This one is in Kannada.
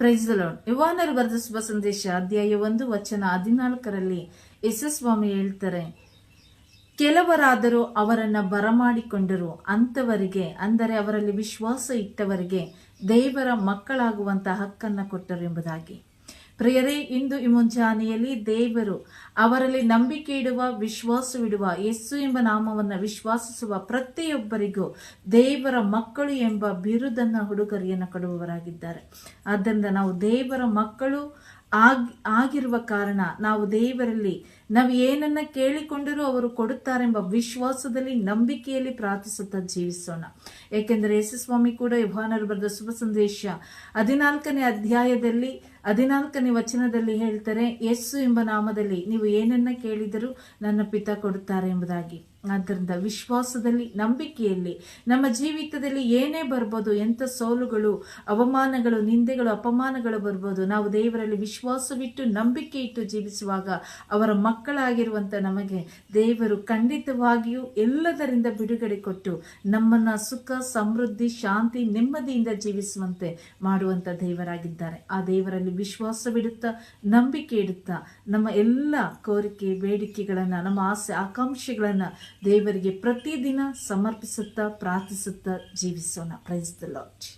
ಪ್ರೈಸ್ ಲಾರ್ಡ್ ಯುವಾನರು ಶುಭ ಸಂದೇಶ, ಅಧ್ಯಾಯ ಒಂದು, ವಚನ ಹದಿನಾಲ್ಕರಲ್ಲಿ ಯಶಸ್ವಾಮಿ ಹೇಳ್ತಾರೆ, ಕೆಲವರಾದರೂ ಅವರನ್ನು ಬರಮಾಡಿಕೊಂಡರು ಅಂಥವರಿಗೆ, ಅಂದರೆ ಅವರಲ್ಲಿ ವಿಶ್ವಾಸ ಇಟ್ಟವರಿಗೆ ದೇವರ ಮಕ್ಕಳಾಗುವಂಥ ಹಕ್ಕನ್ನು ಕೊಟ್ಟರು ಎಂಬುದಾಗಿ. ಪ್ರಿಯರೇ, ಇಂದು ಈ ಮುಂಜಾನೆಯಲ್ಲಿ ದೇವರು ಅವರಲ್ಲಿ ನಂಬಿಕೆ ಇಡುವ, ವಿಶ್ವಾಸವಿಡುವ ಯಸ್ಸು ಎಂಬ ನಾಮವನ್ನು ವಿಶ್ವಾಸಿಸುವ ಪ್ರತಿಯೊಬ್ಬರಿಗೂ ದೇವರ ಮಕ್ಕಳು ಎಂಬ ಬಿರುದನ್ನ ಹುಡುಗರಿಯನ್ನು ಕೊಡುವವರಾಗಿದ್ದಾರೆ. ಆದ್ದರಿಂದ ನಾವು ದೇವರ ಮಕ್ಕಳು ಆಗಿ, ಆಗಿರುವ ಕಾರಣ ನಾವು ದೇವರಲ್ಲಿ ನಾವು ಏನನ್ನ ಕೇಳಿಕೊಂಡರೂ ಅವರು ಕೊಡುತ್ತಾರೆಂಬ ವಿಶ್ವಾಸದಲ್ಲಿ ನಂಬಿಕೆಯಲ್ಲಿ ಪ್ರಾರ್ಥಿಸುತ್ತಾ ಜೀವಿಸೋಣ. ಏಕೆಂದರೆ ಯಶಸ್ವಾಮಿ ಕೂಡ ಯುಭಾನರು ಬರೆದ ಶುಭ ಸಂದೇಶ ಹದಿನಾಲ್ಕನೇ ಅಧ್ಯಾಯದಲ್ಲಿ ಹದಿನಾಲ್ಕನೇ ವಚನದಲ್ಲಿ ಹೇಳ್ತಾರೆ ಯಸ್ಸು ಎಂಬ ನಾಮದಲ್ಲಿ ನೀವು ಏನನ್ನ ಕೇಳಿದರೂ ನನ್ನ ಪಿತ ಕೊಡುತ್ತಾರೆ ಎಂಬುದಾಗಿ. ಆದ್ದರಿಂದ ವಿಶ್ವಾಸದಲ್ಲಿ, ನಂಬಿಕೆಯಲ್ಲಿ, ನಮ್ಮ ಜೀವಿತದಲ್ಲಿ ಏನೇ ಬರ್ಬೋದು, ಎಂಥ ಸೋಲುಗಳು, ಅವಮಾನಗಳು, ನಿಂದೆಗಳು, ಅಪಮಾನಗಳು ಬರ್ಬೋದು, ನಾವು ದೇವರಲ್ಲಿ ವಿಶ್ವಾಸವಿಟ್ಟು ನಂಬಿಕೆ ಇಟ್ಟು ಜೀವಿಸುವಾಗ ಅವರ ಮಕ್ಕಳಾಗಿರುವಂಥ ನಮಗೆ ದೇವರು ಖಂಡಿತವಾಗಿಯೂ ಎಲ್ಲದರಿಂದ ಬಿಡುಗಡೆ ಕೊಟ್ಟು ನಮ್ಮನ್ನು ಸುಖ, ಸಮೃದ್ಧಿ, ಶಾಂತಿ, ನೆಮ್ಮದಿಯಿಂದ ಜೀವಿಸುವಂತೆ ಮಾಡುವಂಥ ದೇವರಾಗಿದ್ದಾರೆ. ಆ ದೇವರಲ್ಲಿ ವಿಶ್ವಾಸವಿಡುತ್ತಾ, ನಂಬಿಕೆ ಇಡುತ್ತಾ, ನಮ್ಮ ಎಲ್ಲ ಕೋರಿಕೆ, ಬೇಡಿಕೆಗಳನ್ನು, ನಮ್ಮ ಆಸೆ, ಆಕಾಂಕ್ಷೆಗಳನ್ನು ದೇವರಿಗೆ ಪ್ರತಿದಿನ ಸಮರ್ಪಿಸುತ್ತಾ, ಪ್ರಾರ್ಥಿಸುತ್ತಾ ಜೀವಿಸೋಣ. Praise the Lord